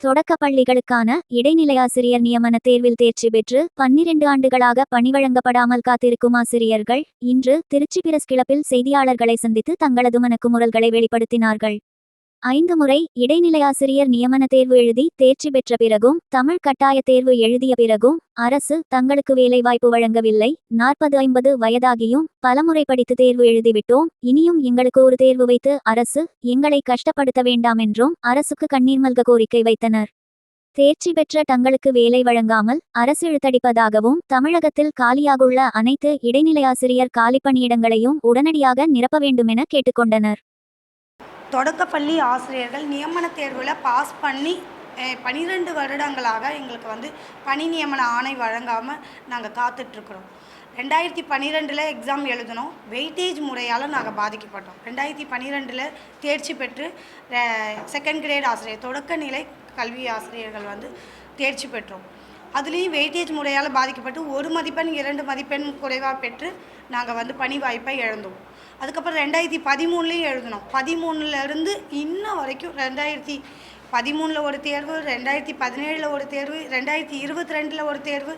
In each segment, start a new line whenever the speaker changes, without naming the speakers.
தொடக்க பள்ளிகளுக்கான இடைநிலையாசிரியர் நியமன தேர்வில் தேர்ச்சி பெற்று பன்னிரண்டு ஆண்டுகளாக பணி வழங்கப்படாமல் காத்திருக்கும் ஆசிரியர்கள் இன்று திருச்சி பிரஸ் கிளப்பில் செய்தியாளர்களை சந்தித்து தங்களது மனக்குமுறல்களை வெளிப்படுத்தினார்கள். ஐந்து முறை இடைநிலையாசிரியர் நியமன தேர்வு எழுதி தேர்ச்சி பெற்ற பிறகும் தமிழ் கட்டாய தேர்வு எழுதிய பிறகும் அரசு தங்களுக்கு வேலைவாய்ப்பு வழங்கவில்லை. நாற்பது ஐம்பது வயதாகியும் பலமுறை படித்து தேர்வு எழுதிவிட்டோம். இனியும் எங்களுக்கு ஒரு தேர்வு வைத்து அரசு எங்களை கஷ்டப்படுத்த வேண்டாம் என்றும் அரசுக்கு கண்ணீர் மல்க கோரிக்கை வைத்தனர். தேர்ச்சி பெற்ற தங்களுக்கு வேலை வழங்காமல் அரசு இழுத்தடிப்பதாகவும் தமிழகத்தில் காலியாகுள்ள அனைத்து இடைநிலையாசிரியர் காலிப்பணியிடங்களையும் உடனடியாக நிரப்ப வேண்டுமென கேட்டுக்கொண்டனர்.
தொடக்கப்பள்ளி ஆசிரியர்கள் நியமன தேர்வில் பாஸ் பண்ணி பன்னிரெண்டு வருடங்களாக எங்களுக்கு வந்து பணி நியமன ஆணை வழங்காமல் நாங்கள் காத்துட்ருக்குறோம். ரெண்டாயிரத்தி பன்னிரெண்டில் எக்ஸாம் எழுதினோம். வெயிட்டேஜ் முறையால் நாங்கள் பாதிக்கப்பட்டோம். ரெண்டாயிரத்தி பன்னிரெண்டில் தேர்ச்சி பெற்று செகண்ட் கிரேட் ஆசிரியர் தொடக்க நிலை கல்வி ஆசிரியர்கள் வந்து தேர்ச்சி பெற்றோம். அதுலேயும் வெயிட்டேஜ் முறையால் பாதிக்கப்பட்டு ஒரு மதிப்பெண் இரண்டு மதிப்பெண் குறைவாக பெற்று நாங்கள் வந்து பணி வாய்ப்பை இழந்தோம். அதுக்கப்புறம் ரெண்டாயிரத்தி பதிமூணுலேயும் எழுதினோம் பதிமூணுலேருந்து இன்ன வரைக்கும் ரெண்டாயிரத்தி பதிமூணில் ஒரு தேர்வு ரெண்டாயிரத்தி பதினேழில் ஒரு தேர்வு ரெண்டாயிரத்தி இருபத்தி ரெண்டில் ஒரு தேர்வு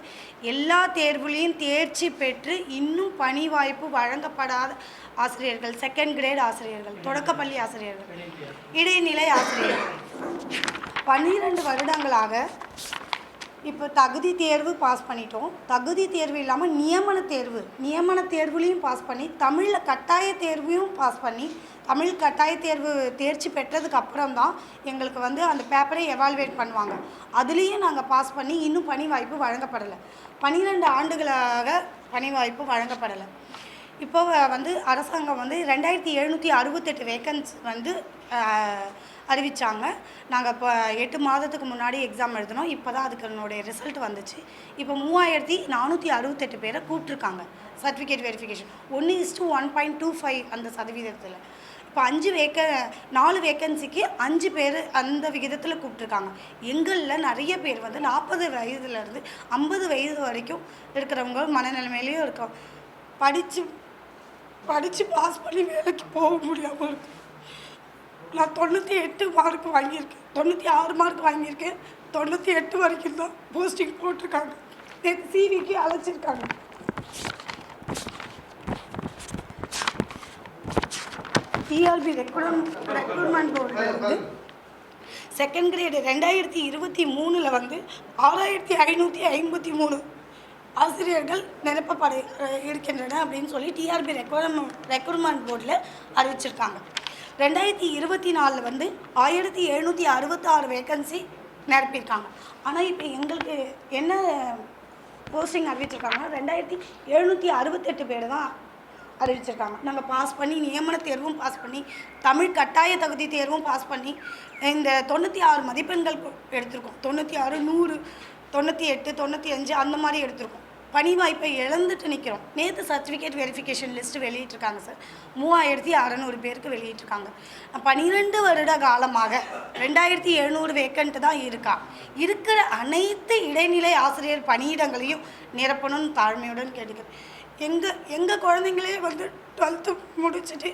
எல்லா தேர்வுலேயும் தேர்ச்சி பெற்று இன்னும் பணி வாய்ப்பு வழங்கப்படாத ஆசிரியர்கள் செகண்ட் கிரேட் ஆசிரியர்கள் தொடக்கப்பள்ளி ஆசிரியர்கள் இடைநிலை ஆசிரியர்கள். பன்னிரெண்டு வருடங்களாக இப்போ தகுதி தேர்வு பாஸ் பண்ணிட்டோம். தகுதி தேர்வு இல்லாமல் நியமன தேர்வு. நியமன தேர்வுலையும் பாஸ் பண்ணி தமிழில் கட்டாய தேர்வையும் பாஸ் பண்ணி தமிழ் கட்டாய தேர்வு தேர்ச்சி பெற்றதுக்கு அப்புறம் தான் எங்களுக்கு வந்து அந்த பேப்பரை எவால்வேட் பண்ணுவாங்க. அதுலேயும் நாங்கள் பாஸ் பண்ணி இன்னும் பணி வாய்ப்பு வழங்கப்படலை. பன்னிரெண்டு ஆண்டுகளாக பணி வாய்ப்பு வழங்கப்படலை. இப்போ வந்து அரசாங்கம் வந்து ரெண்டாயிரத்தி எழுநூற்றி அறுபத்தெட்டு வேக்கன்ஸ் வந்து அறிவித்தாங்க நாங்கள் இப்போ எட்டு மாதத்துக்கு முன்னாடி எக்ஸாம் எழுதினோம். இப்போ தான் அதுக்கு என்னுடைய ரிசல்ட் வந்துச்சு. இப்போ மூவாயிரத்தி நானூற்றி அறுபத்தெட்டு பேரை கூப்பிட்ருக்காங்க சர்டிஃபிகேட் வெரிஃபிகேஷன் ஒன்று is to one point two five அந்த சதவீதத்தில். இப்போ அஞ்சு வேக்க நாலு வேக்கன்சிக்கு அஞ்சு பேர் அந்த விகிதத்தில் கூப்பிட்ருக்காங்க எங்களில் நிறைய பேர் வந்து நாற்பது வயதுலேருந்து ஐம்பது வயது வரைக்கும் இருக்கிறவங்க மனநிலைமையிலையும் இருக்கோம். படித்து படித்து பாஸ் பண்ணி வேலைக்கு போக முடியாமல் இருக்கு. நான் தொண்ணூற்றி எட்டு மார்க் வாங்கியிருக்கேன். தொண்ணூற்றி ஆறு மார்க் வாங்கியிருக்கேன். தொண்ணூற்றி எட்டு வரைக்கும் தான் போஸ்டிங் போட்டிருக்காங்க. நேற்று சிவிக்கு அழைச்சிருக்காங்க. டிஆர்பி ரெக்ரூட் ரெக்ரூட்மெண்ட் போர்டில் வந்து செகண்ட் கிரேடு ரெண்டாயிரத்தி இருபத்தி மூணில் வந்து ஆறாயிரத்தி ஐநூற்றி ஐம்பத்தி மூணு ஆசிரியர்கள் நிரப்பப்பட இருக்கின்றன அப்படின்னு சொல்லி டிஆர்பி ரெக்ரூட்மெண்ட் ரெக்ரூட்மெண்ட் போர்டில் அறிவிச்சிருக்காங்க. ரெண்டாயிரத்தி இருபத்தி நாலில் வந்து ஆயிரத்தி எழுநூற்றி அறுபத்தாறு வேக்கன்சி நிரப்பியிருக்காங்க. ஆனால் இப்போ எங்களுக்கு என்ன போஸ்டிங் அறிவிச்சிருக்காங்கன்னா ரெண்டாயிரத்தி எழுநூற்றி அறுபத்தெட்டு பேர் தான் அறிவிச்சிருக்காங்க. நாங்கள் பாஸ் பண்ணி நியமன தேர்வும் பாஸ் பண்ணி தமிழ் கட்டாய தகுதி தேர்வும் பாஸ் பண்ணி இந்த தொண்ணூற்றி ஆறு மதிப்பெண்கள் எடுத்திருக்கோம். தொண்ணூற்றி ஆறு நூறு தொண்ணூற்றி எட்டு தொண்ணூற்றி அஞ்சு அந்த மாதிரி எடுத்திருக்கோம். பணி வாய்ப்பை இழந்துட்டு நிற்கிறோம் நேற்று சர்டிஃபிகேட் வெரிஃபிகேஷன் லிஸ்ட் வெளியிட்டிருக்காங்க சார். மூவாயிரத்தி அறநூறு பேருக்கு வெளியிட்டிருக்காங்க. பன்னிரெண்டு வருட காலமாக ரெண்டாயிரத்தி எழுநூறு வேக்கண்ட்டு தான் இருக்கா. இருக்கிற அனைத்து இடைநிலை ஆசிரியர் பணியிடங்களையும் நிரப்பணும்னு தாழ்மையுடன் கேட்டுக்கிறேன். எங்கள் எங்கள் குழந்தைங்களே வந்து டுவெல்த்து முடிச்சுட்டு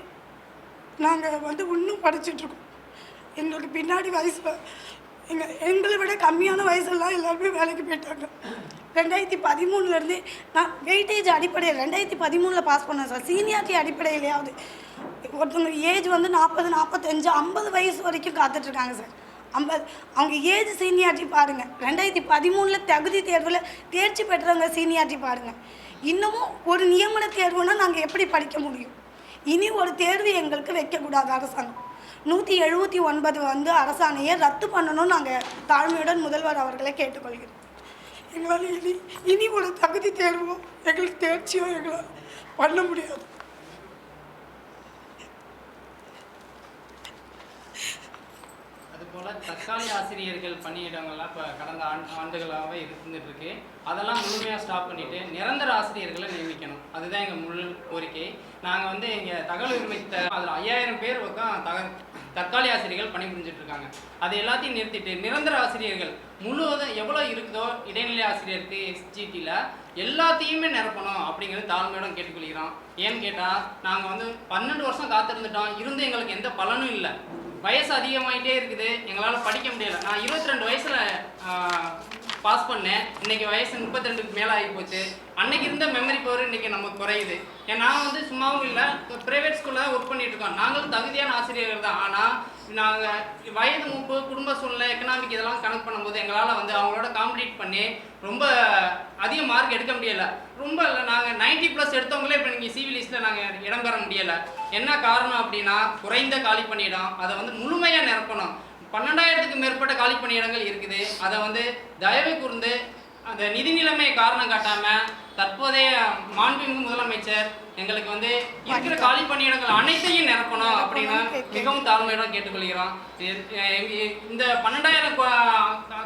நாங்கள் வந்து இன்னும் படிச்சுட்ருக்கோம் எங்களுக்கு பின்னாடி வயசு எங்கள் எங்களை விட கம்மியான வயசுலாம் எல்லாருமே வேலைக்கு போயிட்டாங்க. ரெண்டாயிரத்தி பதிமூணுலேருந்து நான் வெயிட்டேஜ் அடிப்படையில் ரெண்டாயிரத்தி பதிமூணில் பாஸ் பண்ணேன் சார் சீனியாரிட்டி அடிப்படையிலேயாவது. ஒருத்தவங்க ஏஜ் வந்து நாற்பது நாற்பத்தஞ்சு ஐம்பது வயசு வரைக்கும் காத்துட்ருக்காங்க சார் ஐம்பது அவங்க ஏஜ் சீனியாரிட்டி பாருங்கள் ரெண்டாயிரத்தி பதிமூணில் தகுதி தேர்வில் தேர்ச்சி பெற்றவங்க சீனியாரிட்டி பாருங்கள் இன்னமும் ஒரு நியமன தேர்வுனால் நாங்கள் எப்படி படிக்க முடியும்? இனி ஒரு தேர்வு எங்களுக்கு வைக்கக்கூடாது அரசாங்கம். நூற்றி எழுபத்தி ஒன்பது வந்து அரசாணையை ரத்து பண்ணணும்னு நாங்கள் தாழ்மையுடன் முதல்வர் அவர்களை கேட்டுக்கொள்கிறோம். எங்களால் இனி இனி ஒரு தகுதி தேர்வோ எங்களுக்கு தேர்ச்சியோ எங்களால் பண்ண முடியாது.
அதுபோல் தற்காலிக ஆசிரியர்கள் பணியிடங்கள்லாம் இப்போ கடந்த ஆண்டு ஆண்டுகளாகவே இருந்துட்டு இருக்கு அதெல்லாம் முழுமையாக ஸ்டாப் பண்ணிட்டு நிரந்தர ஆசிரியர்களை நியமிக்கணும். அதுதான் எங்கள் முழு கோரிக்கை. நாங்கள் வந்து எங்கள் தகவல் உரிமை அதில் ஐயாயிரம் பேர் பக்கம் தக தற்காலிக ஆசிரியர்கள் பணிபுரிஞ்சிட்டு இருக்காங்க அதை எல்லாத்தையும் நிறுத்திட்டு நிரந்தர ஆசிரியர்கள் முழுவதும் எவ்வளோ இருக்குதோ இடைநிலை ஆசிரியருக்கு எஸ்ஜிடியில் எல்லாத்தையுமே நிரப்பணும் அப்படிங்கிறது தாழ்மையோட கேட்டுக்கொள்கிறோம் ஏன்னு கேட்டால் நாங்கள் வந்து பன்னெண்டு வருஷம் காத்திருந்துட்டோம். இருந்து எங்களுக்கு எந்த பலனும் இல்லை. வயசு அதிகமாகிட்டே இருக்குது. எங்களால் படிக்க முடியலை. நான் இருபத்தி ரெண்டு வயசில் பாஸ் பண்ணேன். இன்னைக்கு வயசு முப்பத்தி ரெண்டுக்கு மேலே ஆகி போச்சு. அன்னைக்கு இருந்த மெமரி பவர் இன்னைக்கு நமக்கு குறையுது. ஏன்னா நான் வந்து சும்மாவும் இல்லை ப்ரைவேட் ஸ்கூலில் தான் ஒர்க் பண்ணிட்டு இருக்கோம். நாங்களும் தகுதியான ஆசிரியர்கள் தான். ஆனால் நாங்கள் வயது மூப்பு குடும்ப சூழ்நிலை எக்கனாமிக் இதெல்லாம் கணக்கு பண்ணும்போது எங்களால் வந்து அவங்களோட காம்படிட் பண்ணி ரொம்ப அதிக மார்க் எடுக்க முடியலை. ரொம்ப இல்லை நாங்கள் நைன்டி ப்ளஸ் எடுத்தவங்களே இப்போ நீங்கள் சிவி லிஸ்ட்டில் நாங்கள் இடம்பெற முடியலை. என்ன காரணம் அப்படின்னா குறைந்த காலி பண்ணிடும் அதை வந்து முழுமையாக நிரப்பணும். பன்னெண்டாயிரத்துக்கு மேற்பட்ட காலி பணியிடங்கள் இருக்குது. அதை வந்து தயவு கூர்ந்து அந்த நிதி நிலைமை காரணம் காட்டாம தற்போதைய மாண்புமிகு முதலமைச்சர் எங்களுக்கு வந்து இருக்கிற காலி பணியிடங்கள் அனைத்தையும் நிரப்பணும் அப்படின்னு மிகவும் தாழ்மையுடன் கேட்டுக்கொள்கிறோம். இந்த பன்னெண்டாயிரம்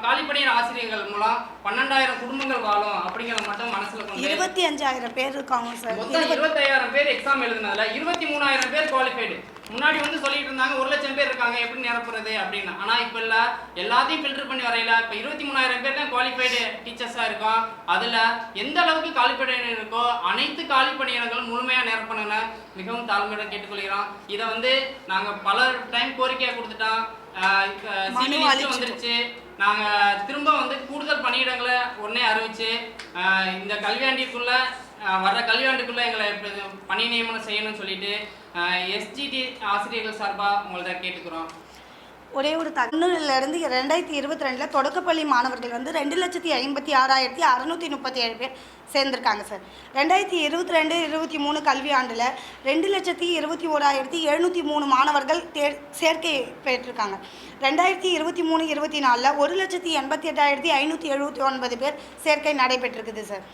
காலி பணியிட ஆசிரியர்கள் மூலம் பன்னெண்டாயிரம் குடும்பங்கள் வாழும் அப்படிங்கிறத மட்டும் மனசுல கொண்டு
இருபத்தி அஞ்சாயிரம் பேர் இருக்காங்க சார்.
மொத்தம் இருபத்தாயிரம் பேர் எக்ஸாம் எழுதுனதுல இருபத்தி மூணாயிரம் பேர் குவாலிஃபைடு முன்னாடி வந்து சொல்லிட்டு இருந்தாங்க ஒரு லட்சம் பேர் இருக்காங்க எப்படி நிரப்புறது அப்படின்னு. ஆனா இப்ப இல்ல. எல்லாத்தையும் ஃபில்டர் பண்ணி வரையில. இப்ப இருபத்தி மூணாயிரம் பேர் தான் குவாலிஃபைடு டீச்சர்ஸா இருக்கோம். அதுல எந்த அளவுக்கு காலிப்பணி இருக்கோ அனைத்து காலி பணியிடங்களும் முழுமையா நிரப்பணும்னு மிகவும் தாழ்மையுடன் கேட்டுக்கொள்கிறோம். இதை வந்து நாங்க பல டைம் கோரிக்கையா கொடுத்துட்டோம். வந்துருச்சு. நாங்க திரும்ப வந்து கூடுதல் பணியிடங்களை உடனே அறிவிச்சு இந்த கல்வியாண்டிக்குள்ள வர்ற கல்வியாண்டுக்குள்ள எங்களை பணி நியமனம் செய்யணும்னு சொல்லிட்டு எஸ்ஜிடி ஆசிரியர்கள் சார்பாக உங்களை தான் கேட்டுக்கிறோம்.
ஒரே ஒரு தகவலில் ரெண்டாயிரத்தி இருபத்தி ரெண்டில் தொடக்கப்பள்ளி மாணவர்கள் வந்து ரெண்டு லட்சத்தி ஐம்பத்தி ஆறாயிரத்தி அறநூற்றி முப்பத்தி ஏழு பேர் சேர்ந்திருக்காங்க சார். ரெண்டாயிரத்தி இருபத்தி ரெண்டு இருபத்தி மூணு கல்வி ஆண்டில் ரெண்டு லட்சத்தி இருபத்தி ஓராயிரத்தி எழுநூற்றி மூணு மாணவர்கள் தேர் சேர்க்கை பெற்றிருக்காங்க. ரெண்டாயிரத்தி இருபத்தி மூணு இருபத்தி நாலில் ஒரு லட்சத்தி எண்பத்தி எட்டாயிரத்தி ஐநூற்றி எழுபத்தி ஒன்பது பேர் சேர்க்கை நடைபெற்றிருக்குது சார்.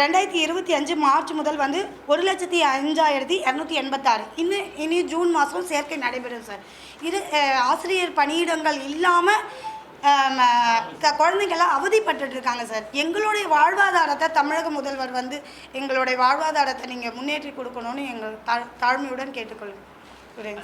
ரெண்டாயிரத்தி இருபத்தி அஞ்சு மார்ச் முதல் வந்து ஒரு லட்சத்தி அஞ்சாயிரத்தி இரநூத்தி எண்பத்தாறு. இன்னும் இனி ஜூன் மாதம் சேர்க்கை நடைபெறும் சார். இது ஆசிரியர் பணியிடங்கள் இல்லாமல் குழந்தைங்கள்லாம் அவதிப்பட்டுட்டு இருக்காங்க சார். எங்களுடைய வாழ்வாதாரத்தை தமிழக முதல்வர் வந்து எங்களுடைய வாழ்வாதாரத்தை நீங்கள் முன்னேற்றி கொடுக்கணும்னு எங்கள் தா தாழ்மையுடன் கேட்டுக்கொள்கிறேன்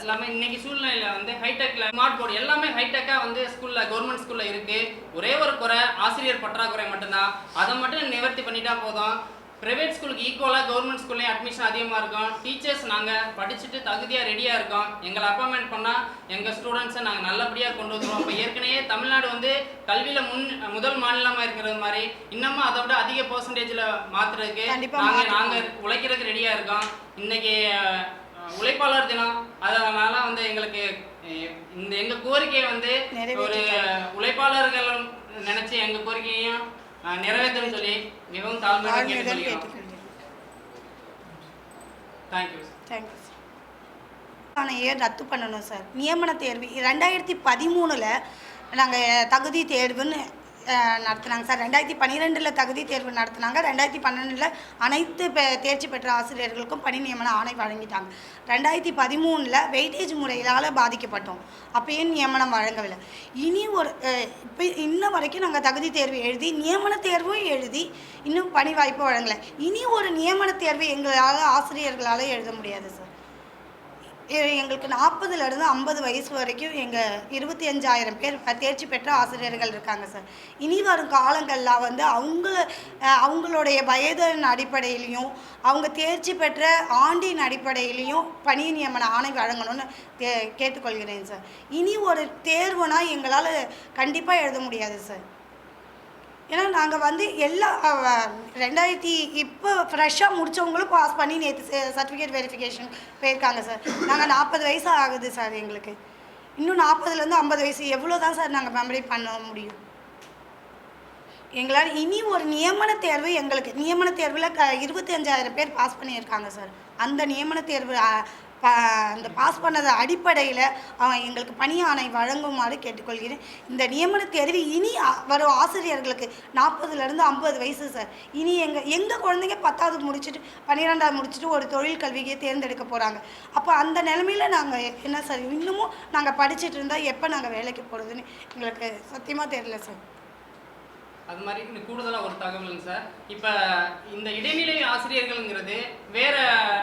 எல்லாமே இன்னைக்கு சூழ்நிலையில வந்து ஹைடெக்ல ஸ்மார்ட் போர்டு எல்லாமே ஹைடெக்கா வந்து ஸ்கூல்ல கவர்மெண்ட் ஸ்கூல்ல இருக்கு. ஒரே ஒரு குறை ஆசிரியர் பற்றாக்குறை மட்டும்தான். அதை மட்டும் நிவர்த்தி பண்ணிட்டா போதும். பிரைவேட் ஸ்கூலுக்கு ஈக்குவலாக கவர்மெண்ட் ஸ்கூல்லையும் அட்மிஷன் அதிகமாக இருக்கும். டீச்சர்ஸ் நாங்கள் படிச்சுட்டு தகுதியாக ரெடியாக இருக்கோம். எங்களை அப்பாயின்மெண்ட் பண்ணால் எங்கள் ஸ்டூடெண்ட்ஸை நாங்கள் நல்லபடியாக கொண்டு வந்துருவோம். இப்போ ஏற்கனவே தமிழ்நாடு வந்து கல்வியில் முன் முதல் மாநிலமாக இருக்கிறது மாதிரி இன்னமும் அதை விட அதிக பர்சன்டேஜில் மாற்றுறதுக்கு நாங்கள். நாங்கள் உழைக்கிறதுக்கு ரெடியாக இருக்கோம். இன்னைக்கு அஹ், உழைப்பாளர் தினம். அதனால வந்து எங்களுக்கு இந்த எங்க கோரிக்கையை வந்து ஒரு. உழைப்பாளர்கள் நினைச்சு எங்க கோரிக்கையையும் அஹ், நிறைவேற்றணும்னு சொல்லி மிகவும் தாழ்மையுடன் கேட்டுக்கொள்கிறோம். தேங்க்யூ
தேங்க்யூ ரத்து பண்ணணும் சார் நியமன தேர்வு. ரெண்டாயிரத்தி பதிமூணில் நாங்கள் தகுதி தேர்வுன்னு நடத்துனாங்க சார். ரெண்டாயிரத்தி பன்னிரெண்டில் தகுதி தேர்வு நடத்துனாங்க. ரெண்டாயிரத்தி பன்னெண்டில் அனைத்து தேர்ச்சி பெற்ற ஆசிரியர்களுக்கும் பணி நியமன ஆணை வழங்கிட்டாங்க. ரெண்டாயிரத்தி பதிமூணில் வெயிட்டேஜ் முறையினால் பாதிக்கப்பட்டோம். அப்பயும் நியமனம் வழங்கவில்லை. இனி ஒரு இப்போ இன்ன வரைக்கும் நாங்கள் தகுதி தேர்வு எழுதி நியமன தேர்வும் எழுதி இன்னும் பணி வாய்ப்பு வழங்கலை. இனி ஒரு நியமன தேர்வு எங்களால் ஆசிரியர்களால் எழுத முடியாது சார். எங்களுக்கு நாற்பதுலேருந்து ஐம்பது வயசு வரைக்கும் எங்கள் இருபத்தி அஞ்சாயிரம் பேர் தேர்ச்சி பெற்ற ஆசிரியர்கள் இருக்காங்க சார். இனி வரும் காலங்களில் வந்து அவங்கள அவங்களுடைய வயதின் அடிப்படையிலையும் அவங்க தேர்ச்சி பெற்ற ஆண்டின் அடிப்படையிலையும் பணி நியமன ஆணை வழங்கணும்னு கே கேட்டுக்கொள்கிறேன் சார். இனி ஒரு தேர்வுனால் எங்களால் கண்டிப்பாக எழுத முடியாது சார். ஏன்னா நாங்கள் வந்து எல்லா ரெண்டாயிரத்தி இப்போ ஃப்ரெஷ்ஷாக முடித்தவங்களும் பாஸ் பண்ணி நேற்று சர்டிஃபிகேட் வெரிஃபிகேஷன் போயிருக்காங்க சார் நாங்கள் நாற்பது வயசு ஆகுது சார் எங்களுக்கு. இன்னும் நாற்பதுலேருந்து ஐம்பது வயசு. எவ்வளோ தான் சார் நாங்கள் மெமரி பண்ண முடியும். எங்களால் இனி ஒரு நியமன தேர்வு எங்களுக்கு. நியமன தேர்வில் க இருபத்தி அஞ்சாயிரம் பேர் பாஸ் பண்ணியிருக்காங்க சார் அந்த நியமன தேர்வு அந்த பாஸ் பண்ணது அடிப்படையில் அவன் எங்களுக்கு பணி ஆணை வழங்குமாறு கேட்டுக்கொள்கிறேன். இந்த நியமன தேர்வு இனி வரும் ஆசிரியர்களுக்கு நாற்பதுலேருந்து ஐம்பது வயசு சார். இனி எங்கள் எங்கள் குழந்தைங்க பத்தாவது முடிச்சுட்டு பன்னிரெண்டாவது முடிச்சுட்டு ஒரு தொழில் கல்வியை தேர்ந்தெடுக்க போகிறாங்க அப்போ அந்த நிலமையில நாங்கள் என்ன சார் இன்னமும் நாங்கள் படிச்சுட்டு இருந்தால் எப்போ நாங்கள் வேலைக்கு போகிறதுன்னு எங்களுக்கு சத்தியமாக தெரியல சார்.
அது மாதிரி இன்னும் கூடுதலாக ஒரு தகவலுங்க சார். இப்போ இந்த இடைநிலை ஆசிரியர்கள்ங்கிறது வேற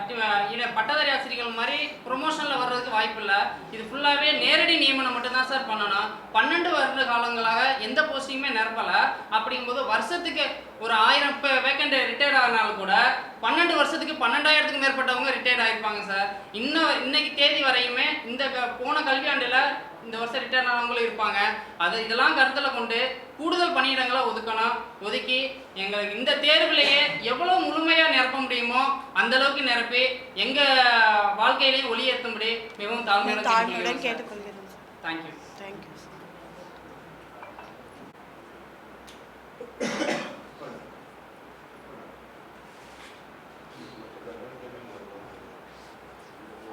டி- இட பட்டதாரி ஆசிரியர்கள் மாதிரி ப்ரொமோஷனில் வர்றதுக்கு வாய்ப்பு இல்லை. இது ஃபுல்லாகவே நேரடி நியமனம் மட்டும்தான் சார் பண்ணணும். பன்னெண்டு வருட காலங்களாக எந்த போஸ்டிங்குமே நிரப்பலை. அப்படிங்கும்போது வருஷத்துக்கு ஒரு ஆயிரம் இப்போ வேக்கண்ட் ரிட்டையர்ட் ஆகினாலும் கூட பன்னெண்டு வருஷத்துக்கு பன்னெண்டாயிரத்துக்கு மேற்பட்டவங்க ரிட்டையர்ட் ஆகிருப்பாங்க சார். இன்னும் இன்னைக்கு தேதி வரையுமே இந்த போன கல்வியாண்டில் இந்த வருஷம் ரிட்டர்ன் ஆனவங்களும் இருப்பாங்க. அது இதெல்லாம் கருத்தில் கொண்டு கூடுதல் பணியிடங்களை ஒதுக்கணும். ஒதுக்கி எங்களுக்கு இந்த தேர்வுலையே எவ்வளோ முழுமையாக நிரப்ப முடியுமோ அந்த அளவுக்கு நிரப்பி எங்கள் வாழ்க்கையிலையும் ஒளியேற்றும்படி மிகவும் தாழ்மையுடன்
கேட்டுக்கொள்கிறோம்
தேங்க்யூ
தேங்க்யூ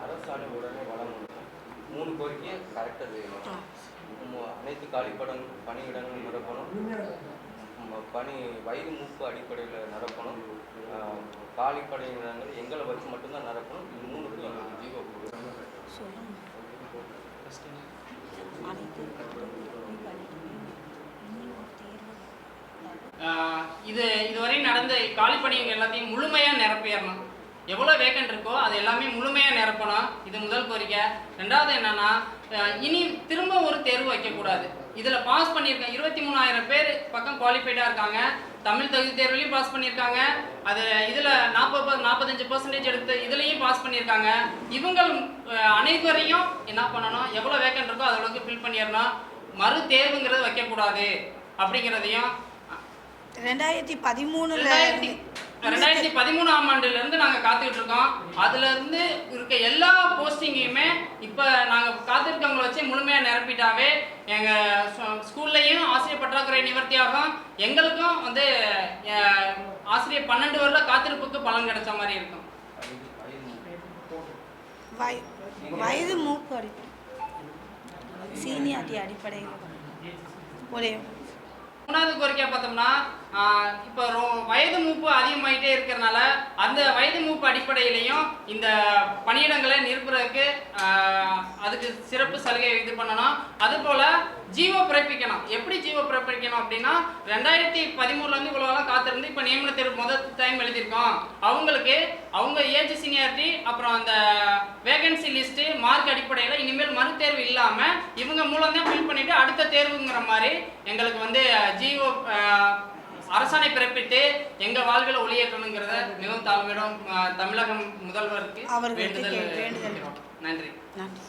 அரசாணை உடனே வழங்கணும் மூணு கோரிக்கையை கரெக்டாக செய்யணும் மு- அனைத்து காலிப்படம் பணியிடங்களும் நிரப்பணும் பணி வயது மூப்பு அடிப்படையில் நிரப்பணும் ஆஹ் எங்களை வச்சு மட்டும்தான் நிரப்பணும் இது மூணுக்கும் எங்களுக்கு ஜீவோ
இது இதுவரை நடந்த காலி எல்லாத்தையும் முழுமையாக நிரப்பிடணும். எவ்வளோ வேக்கன்ட் இருக்கோ அது எல்லாமே முழுமையாக நிரப்பணும். இது முதல் கோரிக்கை. ரெண்டாவது என்னன்னா இனி திரும்ப ஒரு தேர்வு வைக்கக்கூடாது. இதில் பாஸ் பண்ணியிருக்க இருபத்தி மூணாயிரம் பேர் பக்கம் குவாலிஃபைடாக இருக்காங்க. தமிழ் தகுதி தேர்வுலையும் பாஸ் பண்ணியிருக்காங்க. அது இதில் நாற்பது நாற்பத்தஞ்சு பர்சன்டேஜ் எடுத்து இதுலேயும் பாஸ் பண்ணியிருக்காங்க. இவங்கள் அனைவரையும் என்ன பண்ணணும்? எவ்வளோ வேக்கன்ட் இருக்கோ அதளவுக்கு ஃபில் பண்ணிடணும். மறு தேர்வுங்கிறது வைக்கக்கூடாது. அப்படிங்கிறதையும்
ரெண்டாயிரத்தி பதிமூணுல
ரெண்டாயிரத்தி பதிமூணாம் ஆண்டுல இருந்து நாங்க காத்துக்கிட்டு இருக்கோம். அதுல இருந்து இருக்க எல்லா போஸ்டிங்கையுமே இப்ப நாங்க காத்திருக்கவங்களை வச்சு முழுமையா நிரப்பிட்டாவே எங்க ஸ்கூ- ஸ்கூல்லையும் ஆசிரியர் பற்றாக்குறை நிவர்த்தியாகும். எங்களுக்கும் வந்து ஆசிரியர் பன்னெண்டு வருட காத்திருப்புக்கு பலன் கிடைச்ச மாதிரி இருக்கும்.
வய வயது மூப்பு அடிப்படை சீனியாரிட்டி அடிப்படையில். ஒரே
மூணாவது கோரிக்கை பார்த்தோம்னா இப்போ ரொ- வயது மூப்பு அதிகமாகிட்டே இருக்கிறனால அந்த வயது மூப்பு அடிப்படையிலையும் இந்த பணியிடங்களை நிரப்புறதுக்கு அதுக்கு சிறப்பு சலுகை இது பண்ணணும். அதுபோல் ஜீவோ பிறப்பிக்கணும். எப்படி ஜீவோ பிறப்பிக்கணும் அப்படின்னா ரெண்டாயிரத்தி பதிமூணுலேருந்து இவ்வளோலாம் காத்திருந்து இப்போ நியமன தேர்வு முதல் டைம் எழுதியிருக்கோம். அவங்களுக்கு அவங்க ஏஜ் சீனியாரிட்டி அப்புறம் அந்த வேகன்சி லிஸ்ட்டு மார்க் அடிப்படையில் இனிமேல் மறுதேர்வு இல்லாமல் இவங்க மூலம் தான் ஃபில் பண்ணிவிட்டு அடுத்த தேர்வுங்கிற மாதிரி எங்களுக்கு வந்து ஜீவோ அரசாணை பிறப்பித்து எங்க வாழ்வில் ஒளியேற்றணுங்கிறத மிகவும் தாழ்மையிடம் தமிழகம் முதல்வருக்கு வேண்டுதல். நன்றி.
நன்றி.